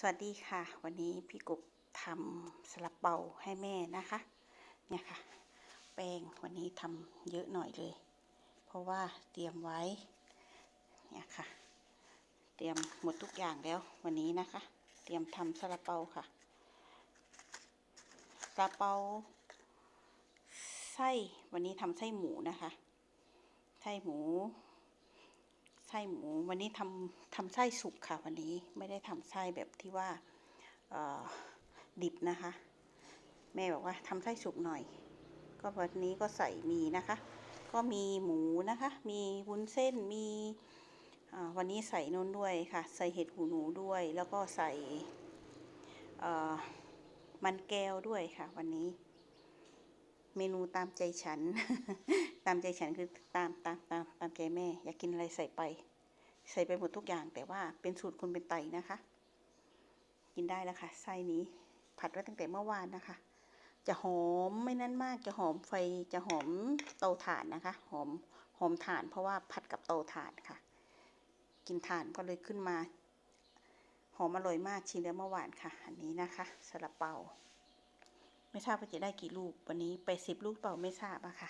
สวัสดีค่ะ วันนี้พี่กุบทำสลับเปาให้แม่นะคะ เนี่ยค่ะ แป้งวันนี้ทำเยอะหน่อยเลย เพราะว่าเตรียมไว้ เนี่ยค่ะ เตรียมหมดทุกอย่างแล้ววันนี้นะคะ เตรียมทำสลับเปาค่ะสลับเปาไส้วันนี้ทำไส้หมูนะคะ ไส้หมู ไส้หมูวันนี้ทำทำไส้สุกค่ะวันนี้ไม่ได้ทำไส้แบบที่ว่าดิบนะคะ แม่บอกว่าทำไส้สุกหน่อย ก็วันนี้ก็ใส่มีนะคะ ก็มีหมูนะคะ มีวุ้นเส้นมีวันนี้ใส่นนด้วยค่ะ ใส่เห็ดหูหนูด้วย แล้วก็ใส่มันแก้วด้วยค่ะ วันนี้ เมนูตามใจฉัน ตามใจฉันคือตามตามตามตามใจแม่ อยากกินอะไรใส่ไป ใส่ไปหมดทุกอย่าง แต่ว่าเป็นสูตรคนเป็นไตนะคะ กินได้แล้วค่ะไส้นี้ ผัดไว้ตั้งแต่เมื่อวานนะคะ จะหอมไม่นั่นมากจะหอมไฟจะหอมเตาถ่านนะคะ หอมหอมถ่าน เพราะว่าผัดกับเตาถ่านค่ะ กินถ่านก็เลยขึ้นมาหอมอร่อยมากชิมแล้วเมื่อวานค่ะ อันนี้นะคะสลับเปา ไม่ทราบว่าจะได้กี่ลูก วันนี้ไปสิบลูกเปล่าไม่ทราบอะค่ะ